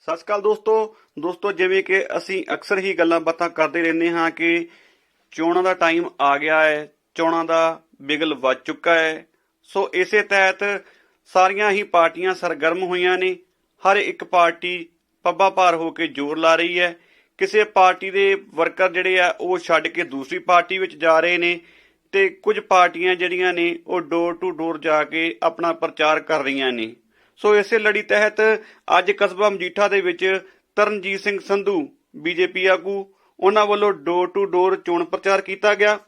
ਸਤਿ ਸ਼੍ਰੀ ਅਕਾਲ ਦੋਸਤੋ। ਦੋਸਤੋ, ਜਿਵੇਂ ਕਿ ਅਸੀਂ ਅਕਸਰ ਹੀ ਗੱਲਾਂ ਬਾਤਾਂ ਕਰਦੇ ਰਹਿੰਦੇ ਹਾਂ ਕਿ ਚੋਣਾਂ ਦਾ ਟਾਈਮ ਆ ਗਿਆ ਹੈ, ਚੋਣਾਂ ਦਾ ਬਿਗਲ ਵੱਜ ਚੁੱਕਾ ਹੈ। ਸੋ ਇਸੇ ਤਹਿਤ ਸਾਰੀਆਂ ਹੀ ਪਾਰਟੀਆਂ ਸਰਗਰਮ ਹੋਈਆਂ ਨੇ। ਹਰ ਇੱਕ ਪਾਰਟੀ ਪੱਬਾ ਭਾਰ ਹੋ ਕੇ ਜ਼ੋਰ ਲਾ ਰਹੀ ਹੈ। ਕਿਸੇ ਪਾਰਟੀ ਦੇ ਵਰਕਰ ਜਿਹੜੇ ਆ, ਉਹ ਛੱਡ ਕੇ ਦੂਸਰੀ ਪਾਰਟੀ ਵਿੱਚ ਜਾ ਰਹੇ ਨੇ ਤੇ ਕੁਝ ਪਾਰਟੀਆਂ ਜਿਹੜੀਆਂ ਨੇ, ਉਹ ਡੋਰ ਟੂ ਡੋਰ ਜਾ ਕੇ ਆਪਣਾ ਪ੍ਰਚਾਰ ਕਰ ਰਹੀਆਂ ਨੇ। ਸੋ ਇਸੇ ਲੜੀ ਤਹਿਤ ਅੱਜ ਕਸਬਾ ਮਜੀਠਾ ਦੇ ਵਿੱਚ ਤਰਨਜੀਤ ਸਿੰਘ ਸੰਧੂ, ਬੀਜੇਪੀ ਆਗੂ, ਉਹਨਾਂ ਵੱਲੋਂ ਡੋਰ ਟੂ ਡੋਰ ਚੋਣ ਪ੍ਰਚਾਰ ਕੀਤਾ ਗਿਆ।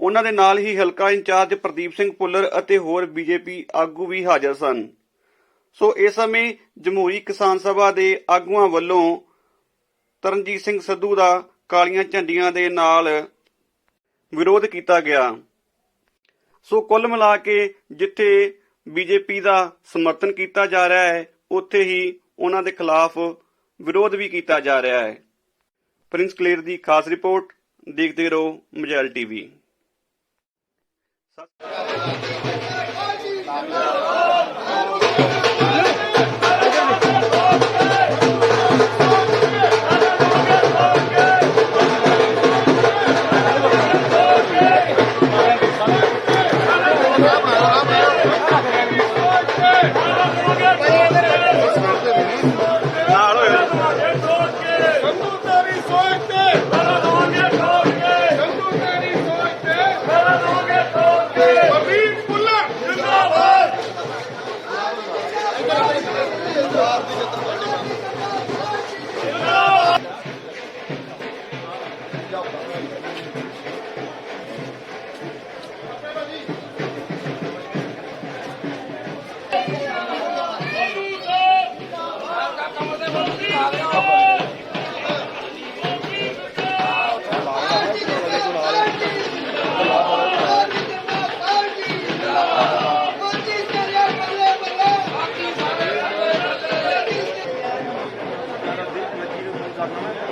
ਉਹਨਾਂ ਦੇ ਨਾਲ ਹੀ ਹਲਕਾ ਇੰਚਾਰਜ ਪ੍ਰਦੀਪ ਸਿੰਘ ਪੁੱਲਰ ਅਤੇ ਹੋਰ ਬੀਜੇਪੀ ਆਗੂ ਵੀ ਹਾਜ਼ਰ ਸਨ। ਸੋ ਇਸ ਸਮੇਂ ਜਮਹੂਰੀ ਕਿਸਾਨ ਸਭਾ ਦੇ ਆਗੂਆਂ ਵੱਲੋਂ ਤਰਨਜੀਤ ਸਿੰਘ ਸੰਧੂ ਦਾ ਕਾਲੀਆਂ ਝੰਡੀਆਂ ਦੇ ਨਾਲ ਵਿਰੋਧ ਕੀਤਾ ਗਿਆ। ਸੋ ਕੁੱਲ ਮਿਲਾ ਕੇ ਜਿੱਥੇ ਬੀਜੇਪੀ ਦਾ ਸਮਰਥਨ ਕੀਤਾ ਜਾ ਰਿਹਾ ਹੈ, ਉੱਥੇ ਹੀ ਉਹਨਾਂ ਦੇ ਖਿਲਾਫ ਵਿਰੋਧ ਵੀ ਕੀਤਾ ਜਾ ਰਿਹਾ ਹੈ। ਪ੍ਰਿੰਸ ਕਲੇਰ ਦੀ ਖਾਸ ਰਿਪੋਰਟ, ਦੇਖਦੇ ਰਹੋ ਮਜੈਲ ਟੀਵੀ। ਨਾਲ ਹੋਇਆ আপনার